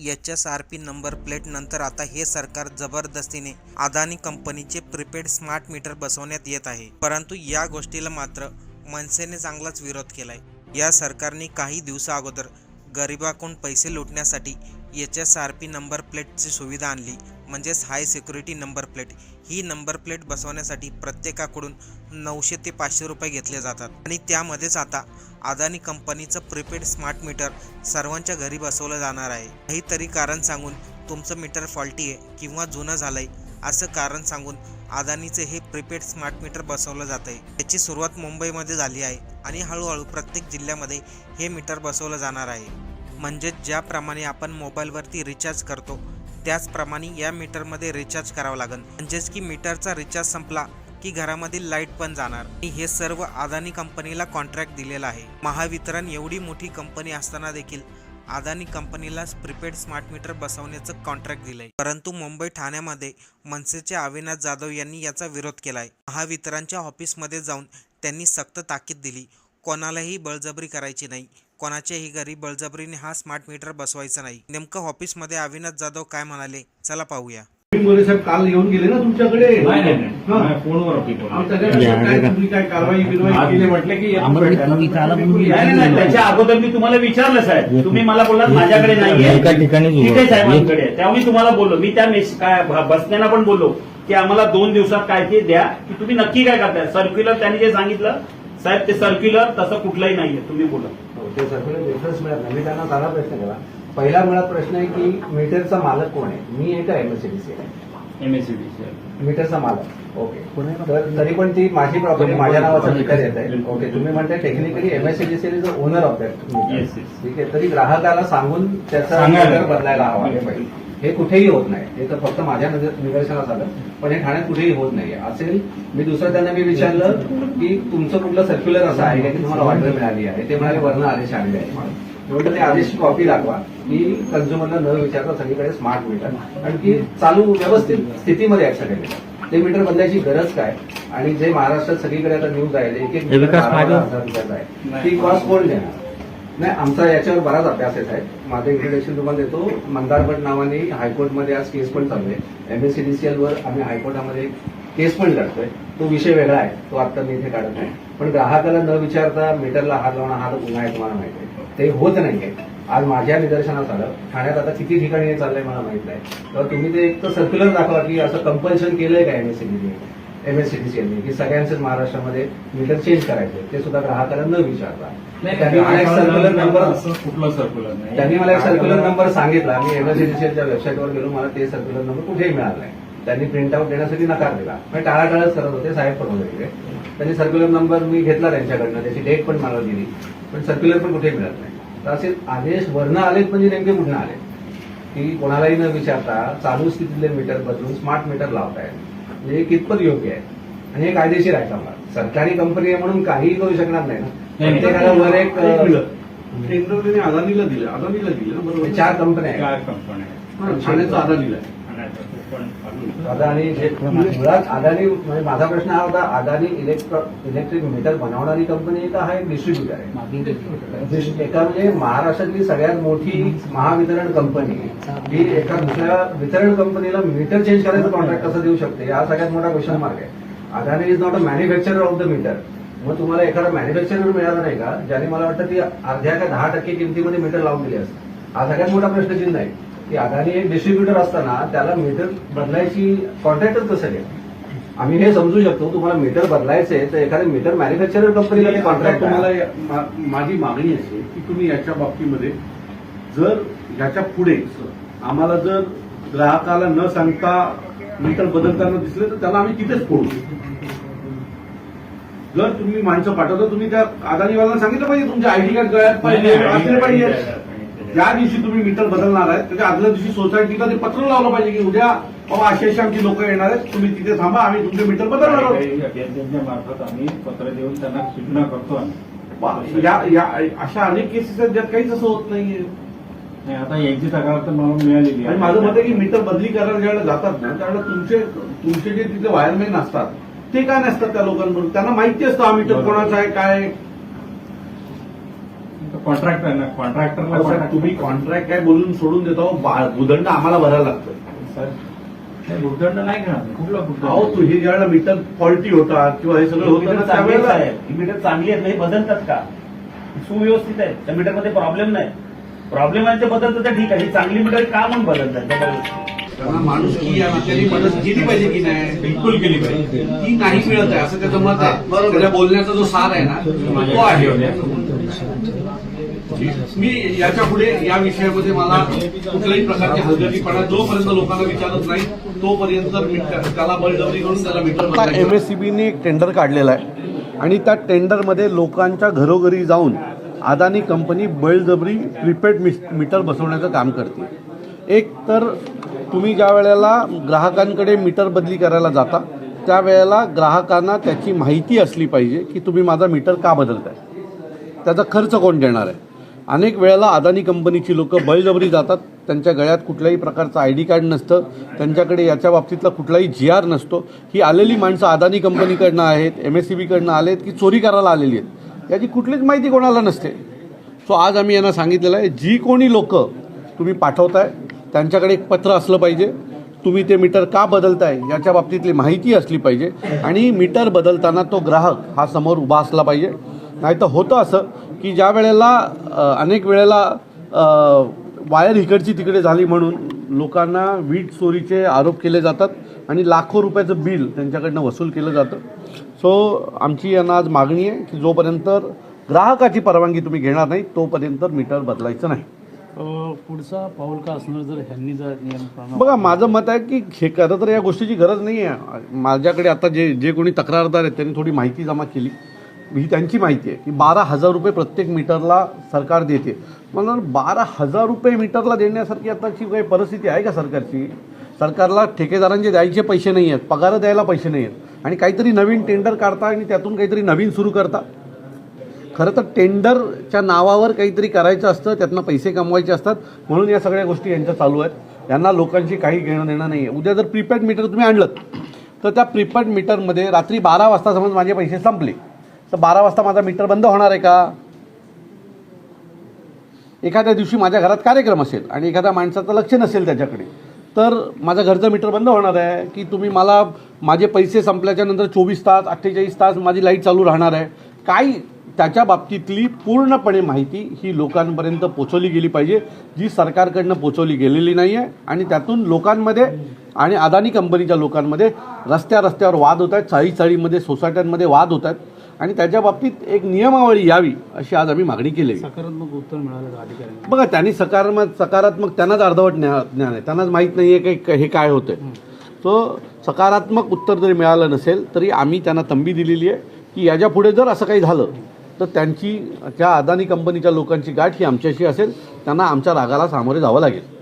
H S R P number plate नंतर आता हे सरकार जबरदस्तीने अदानी कंपनीचे प्रीपेड स्मार्ट मीटर बसवण्यात येत आहे. परंतु या गोष्टीला मात्र मनसेने चांगलाच विरोध केलाय. या सरकारने काही दिवसा अगोदर गरिबाकडून पैसे लुटण्यासाठी H S R P number प्लेटची सुविधा आणली. म्हणजेच हाय सिक्युरिटी नंबर प्लेट. ही नंबर प्लेट बसवण्यासाठी प्रत्येकाकडून नऊशे ते पाचशे रुपये घेतले जातात. आणि त्यामध्येच आता अदानी कंपनीचं प्रीपेड स्मार्ट मीटर सर्वांच्या घरी बसवलं जाणार आहे. काहीतरी कारण सांगून तुमचं मीटर फॉल्टी आहे किंवा जुनं झालंय असं कारण सांगून अदानीचे हे प्रीपेड स्मार्ट मीटर बसवलं जात आहे याची सुरुवात मुंबईमध्ये झाली आहे आणि हळूहळू प्रत्येक जिल्ह्यामध्ये हे मीटर बसवलं जाणार आहे. म्हणजेच ज्याप्रमाणे आपण मोबाईलवरती रिचार्ज करतो त्याचप्रमाणे या मीटरमध्ये रिचार्ज करावं लागेल म्हणजेच की मीटरचा रिचार्ज संपला की घरामधील लाइट पण जाणार. आणि हे सर्व अदानी कंपनीला कॉन्ट्रॅक्ट दिलेला आहे. महावितरण एवढी मोठी कंपनी असताना देखील अदानी कंपनीला प्रीपेड स्मार्ट मीटर बसवण्याचं कॉन्ट्रॅक्ट दिलंय. परंतु मुंबई ठाण्यामध्ये मनसेचे अविनाश जाधव यांनी याचा विरोध केलाय. महावितरणच्या ऑफिसमध्ये जाऊन त्यांनी सक्त ताकीद दिली. कोणालाही बळजबरी करायची नाही. कोणाच्याही घरी बळजबरीने हा स्मार्ट मीटर बसवायचा नाही. नेमकं ऑफिसमध्ये अविनाश जाधव काय म्हणाले? चला पाहूया. मोरे साहेब काल येऊन गेले ना तुमच्याकडे? नाही नाही नाही. हा. नाही, फोनवर नाही, नाही, नाही, त्याच्या अगोदर मी तुम्हाला विचारलं साहेब. तुम्ही मला बोललात माझ्याकडे. तिथे साहेबांकडे आहे. तेव्हा मी तुम्हाला बोललो. मी त्या बसण्याला पण बोललो की आम्हाला दोन दिवसात काय ते द्या की तुम्ही नक्की काय करताय? सर्क्युलर त्यांनी जे सांगितलं साहेब ते सर्क्युलर तसं कुठलंही नाहीये. तुम्ही बोला. ते सर्क्युलर रेफरन्स मिळत नाही. मी त्यांना साधा प्रश्न केला. पहिला मुळात प्रश्न आहे की मीटरचा मालक कोण आहे? मी आहे का एमएससीडीसी आहे? एमएससीबी मीटरचा मालक. ओके तर तरी पण ती माझी प्रॉपर्टी माझ्या नावाचं मीटर येत आहे. ओके तुम्ही म्हणताय technically MSCDC is owner of that. ठीक आहे. तरी ग्राहकाला सांगून त्याचा. मीटर बदलायला हवा हे कुठेही होत नाही. हे तर फक्त माझ्या नजर- निदर्शनास आलं. पण हे ठाण्यात कुठेही होत नाही. असेल मी दुसरं त्यांना मी विचारलं की तुमचं कुठलं सर्क्युलर असं आहे का तुम्हाला ऑर्डर मिळाली आहे? ते म्हणाले वर्ण आदेश आलेले आहे म्हटलं ते आदेशची कॉपी दाखवा. की कन्झ्युमरला न विचारता सगळीकडे स्मार्ट मीटर आणि की चालू व्यवस्थित स्थितीमध्ये ऍक्शन केलं ते मीटर बदलायची गरज काय? आणि जे महाराष्ट्रात सगळीकडे आता न्यूज आहे एक एक हजार रुपयाचा आहे. ती कॉस्ट कोण देणार? नाही आमचा याच्यावर बराच अभ्यास येत आहे. माझं इंट्रोडक्शन तुम्हाला देतो. मंदारभट नावाने हायकोर्टमध्ये आज केस पण चालू आहे. एमएससीडीसीएल वर आम्ही हायकोर्टामध्ये केस पण लढतोय. तो विषय वेगळा आहे. तो आता मी इथे काढत नाही पण ग्राहकाला न विचारता मीटरला हात लावणं हा गुन्हा आहे तुम्हाला माहिती आहे. ते होत नाहीये. आज माझ्या निदर्शनात आलं. ठाण्यात आता किती ठिकाणी हे चाललंय मला माहीत नाही. तर तुम्ही ते एक तर सर्क्युलर दाखवा की असं कंपल्शन केलंय का एमएससीडीसीएलने की सगळ्यांचंच महाराष्ट्रामध्ये मीटर चेंज करायचे ते सुद्धा ग्राहकाला न विचारता. त्यांनी मला एक सर्क्युलर नंबर कुठलं सर्क्युलर नाही. त्यांनी मला एक सर्क्युलर नंबर सांगितला. मी एमएससीडीसीएलच्या वेबसाईटवर गेलो मला ते सर्क्युलर नंबर कुठेही मिळाला नाही. त्यांनी प्रिंट आउट देण्यासाठी नकार दिला. मी टाळाटाळच करत होते साहेब पण होते. त्यांनी सर्क्युलर नंबर मी घेतला त्यांच्याकडनं. त्याची डेट पण मला दिली. पण सर्क्युलर पण कुठेही मिळत नाही. तर असे आदेश वर्ण आलेत म्हणजे नेमके कुठनं आले की कोणालाही न विचारता चालू स्थितीतले मीटर बदलून स्मार्ट मीटर लावताय म्हणजे हे कितपत योग्य आहे? आणि हे कायदेशीर आहे का सरकारी कंपनी आहे म्हणून काहीही करू शकणार नाही ना. नाही, नाही. प्रत्येकाला वर एक. इंद्रवलीने अदानीला दिलं. अदानीला दिलं ना बरोबर? चार कंपन्या आहेत. काय कंपनी हा, ठाण्याचं अदानीला आहे. अदानी जे मुळात अदानी म्हणजे माझा प्रश्न हा होता अदानी इलेक्ट्रॉ इलेक्ट्रिक मीटर बनवणारी कंपनी आहे का हा एक डिस्ट्रीब्युटर आहे एका म्हणजे महाराष्ट्रातली सगळ्यात मोठी महावितरण कंपनी ही एका दुसऱ्या वितरण कंपनीला मीटर चेंज करायचं कॉन्ट्रॅक्ट कसं देऊ शकते? हा सगळ्यात मोठा क्वेश्चन मार्क आहे. Adani is not a manufacturer of the meter मग तुम्हाला एखादा मॅन्युफॅक्चरर मिळाला नाही का ज्याने मला वाटतं ती अर्ध्या का दहा टक्के किमतीमध्ये मीटर लावून दिली असते? हा सगळ्यात मोठा प्रश्नचिन्ह आहे. की अदानी एक डिस्ट्रीब्युटर असताना त्याला मीटर बदलायची कॉन्ट्रॅक्टच कसं घ्या आम्ही हे समजू शकतो तुम्हाला मीटर बदलायचे तर एखाद्या मीटर मॅन्युफॅक्चरर कंपनीला कॉन्ट्रॅक्ट तुम्हाला मा- माझी मागणी अशी आहे की तुम्ही याच्या बाबतीमध्ये जर याच्यापुढे आम्हाला जर ग्राहकाला न सांगता मीटर बदलताना दिसले तर त्याला आम्ही तिथेच फोडू. जर तुम्ही माणसं पाठवता तुम्ही त्या अदानीवाल्यांना सांगितलं पाहिजे तुमचे आयडी कार्ड गळ्यात पाहिजे असले पाहिजे. ज्या दिवशी तुम्ही मीटर बदलणार आहे त्याच्या आदल्या दिवशी सोसायटीला ते पत्र लावलं पाहिजे की उद्या बाबा अशी अशी आमची लोक येणार आहेत तुम्ही तिथे थांबा आम्ही तुमचे मीटर बदलणार आहोत मार्फत आम्ही पत्र देऊन त्यांना सूचना करतो आम्ही. या या अशा अनेक केसेस आहेत ज्यात काहीच असं होत नाहीये नाही, आता याची तक्रार तर मला मिळालेली आणि माझं मत आहे की मीटर बदली करायला ज्यावेळेला जातात ना त्यावेळेला तुमचे तुमचे जे तिथे वायरमॅन असतात ते काय नसतात त्या लोकांबरोबर त्यांना माहिती असतं हा मीटर कोणाचा आहे काय. कॉन्ट्रॅक्टर ना कॉन्ट्रॅक्टरला तुम्ही कॉन्ट्रॅक्ट काय बोलून सोडून देतो बा- भूदंड आम्हाला भरायला लागतो नाही, भूदंड नाही घेणार कुठला अहो तू हे ज्यावेळेला मीटर फॉल्टी होतात किंवा हे सगळं होतं मीटर ना, चांगली आहेत त्यावेळेला ही मीटर चांगली आहेत नाही बदलतात का? सुव्यवस्थित आहे. त्या मीटरमध्ये प्रॉब्लेम नाही. प्रॉब्लेम आहे ते बदलतात तर ठीक आहे. ही चांगली मीटर का म्हणून बदलतात? त्यांना माणूस की या नात्याने मदत केली पाहिजे की नाही? बिलकुल केली पाहिजे. ती नाही मिळत आहे असं त्याचं मत आहे. त्याच्या बोलण्याचा जो सार आहे ना तो आहे. मी याच्यापुढे या विषयामध्ये मला कुठल्याही प्रकारची हलगर्जीपणा जोपर्यंत लोकांना विचारत नाही तोपर्यंत त्याला बळजबरी करून त्याला मीटर एमएससीबीने एक टेंडर काढलेला आहे. आणि त्या टेंडरमध्ये लोकांच्या घरोघरी जाऊन अदानी कंपनी बळजबरी प्रीपेड मीटर बसवण्याचं काम करते. एक तर तुम्ही ज्या वेळेला ग्राहकांकडे मीटर बदली करायला जाता त्यावेळेला ग्राहकांना त्याची माहिती असली पाहिजे की तुम्ही माझा मीटर का बदलताय. त्याचा खर्च कोण देणार आहे? अनेक वेळेला अदानी कंपनीची लोकं बळजबरी जातात. त्यांच्या गळ्यात कुठल्याही प्रकारचं आय डी कार्ड नसतं. त्यांच्याकडे याच्या बाबतीतला कुठलाही जी आर नसतो. ही आलेली माणसं अदानी कंपनीकडनं आहेत एम एस सी बीकडनं आलेत की चोरी करायला आलेली आहेत? याची कुठलीच माहिती कोणाला नसते. सो आज आम्ही यांना सांगितलेलं आहे जी कोणी लोकं तुम्ही पाठवताय त्यांच्याकडे एक पत्र असलं पाहिजे. तुम्ही ते मीटर का बदलताय याच्या बाबतीतली माहिती असली पाहिजे. आणि मीटर बदलताना तो ग्राहक हा समोर उभा असला पाहिजे. नाही तर होतं असं की ज्या वेळेला अनेक वेळेला वायर इकडची तिकडे झाली म्हणून लोकांना वीज चोरीचे आरोप केले जातात आणि लाखो रुपयाचं बिल त्यांच्याकडनं वसूल केलं जातं. सो आमची यांना आज मागणी आहे की जोपर्यंत ग्राहकाची परवानगी तुम्ही घेणार नाही तोपर्यंत मीटर बदलायचं नाही. पुढचा पाऊल का असणार जर ह्यांनी जर नियम बघा माझं मत आहे की हे खरं तर या गोष्टीची गरज नाही आहे माझ्याकडे आता जे जे कोणी तक्रारदार आहेत त्यांनी थोडी माहिती जमा केली. ही त्यांची माहिती आहे की बारा हजार रुपये प्रत्येक मीटरला सरकार देते. म्हणून बारा हजार रुपये मीटरला देण्यासारखी आताची काही परिस्थिती आहे का सरकारची? सरकारला ठेकेदारांचे द्यायचे पैसे नाही आहेत पगार द्यायला पैसे नाही आहेत. आणि काहीतरी नवीन टेंडर काढता आणि त्यातून काहीतरी नवीन सुरू करता. खरं तर टेंडरच्या नावावर काहीतरी करायचं असतं त्यातनं पैसे कमवायचे असतात. म्हणून या सगळ्या गोष्टी यांच्या चालू आहेत. यांना लोकांशी काही घेणं देणं नाही आहे उद्या जर प्रीपेड मीटर तुम्ही आणलं तर त्या प्रीपेड मीटरमध्ये रात्री बारा वाजता समज माझे पैसे संपले. तर बारा वाजता माझा मीटर बंद होणार आहे का? एखाद्या दिवशी माझ्या घरात कार्यक्रम असेल आणि एखाद्या माणसाचं लक्ष नसेल त्याच्याकडे तर माझं घरचं मीटर बंद होणार आहे की तुम्ही मला माझे पैसे संपल्याच्या नंतर चोवीस तास अठ्ठेचाळीस तास माझी लाइट चालू राहणार आहे. काय त्याच्या बाबतीतली पूर्णपणे माहिती ही लोकांपर्यंत पोचवली गेली पाहिजे जी सरकारकडनं पोचवली गेलेली नाही आहे आणि त्यातून लोकांमध्ये आणि अदानी कंपनीच्या लोकांमध्ये रस्त्या रस्त्यावर वाद होत आहेत चाळी चाळीमध्ये सोसायट्यांमध्ये वाद होत आहेत. आणि त्याच्या बाबतीत एक नियमावली यावी अशी आज आम्ही मागणी केली. आहे. सकारात्मक उत्तर मिळालं बघा त्यांनी सकारात्मक सकारात्मक त्यांनाच अर्धवट ज्ञा ज्ञान आहे. त्यांनाच माहीत नाही आहे की हे काय होतंय. सो सकारात्मक उत्तर जरी मिळालं नसेल तरी आम्ही त्यांना तंबी दिलेली आहे की याच्यापुढे जर असं काही झालं तर त्यांची त्या अदानी कंपनीच्या लोकांची गाठ ही आमच्याशी असेल. त्यांना आमच्या रागाला सामोरे जावं लागेल.